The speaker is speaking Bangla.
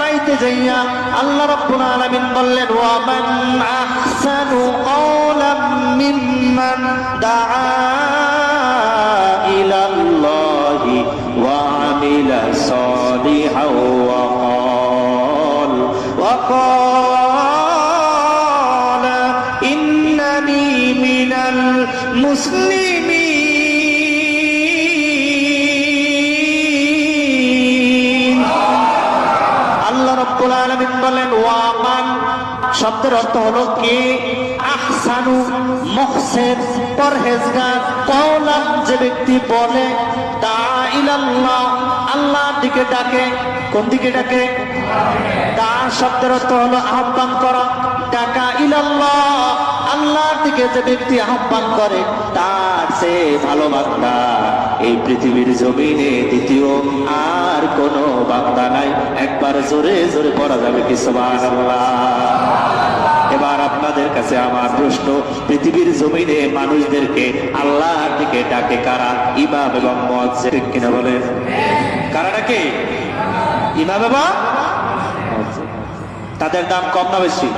দাঁড়াইতে যাইয়া আল্লাহ রব্বুল আলামিন বললেন ওয়ামান আহসানু কওলাম মিম্মান দাআ ইলাল্লাহি ওয়া আমিলা সালিহাও ওয়া ক্বাল ওয়া ক্বাল ইন্নানি মিনাল মুসলিমিন আলামিন বলেন, ওয়ামান শব্দের অর্থ হলো কে? আহসানু মুহসিন, পরহেজগার। কওলাম যে ব্যক্তি বলে, দা ইলাল্লাহ দিকে ডাকে। কোন দিকে ডাকে? দা শব্দের অর্থ হলো আহ্বান করা। ডাকা ইলাল্লাহ। আল্লাহর দিকে যে ব্যক্তি আহ্বান করে, তার সে ভালো বান্দা এই পৃথিবীর জমিনে দ্বিতীয় আর কোন বান্দা নাই। একবার জোরে জোরে পড়া যাবে কি এবার আপনাদের কাছে আমার প্রশ্ন, পৃথিবীর জমিনে মানুষদেরকে আল্লাহর দিকে ডাকে কারা? ইমাম এবং মুয়াজ্জিন কিনা বলেন? কারা ডাকে? ইমাম এবং। তাদের দাম কম না বেশি?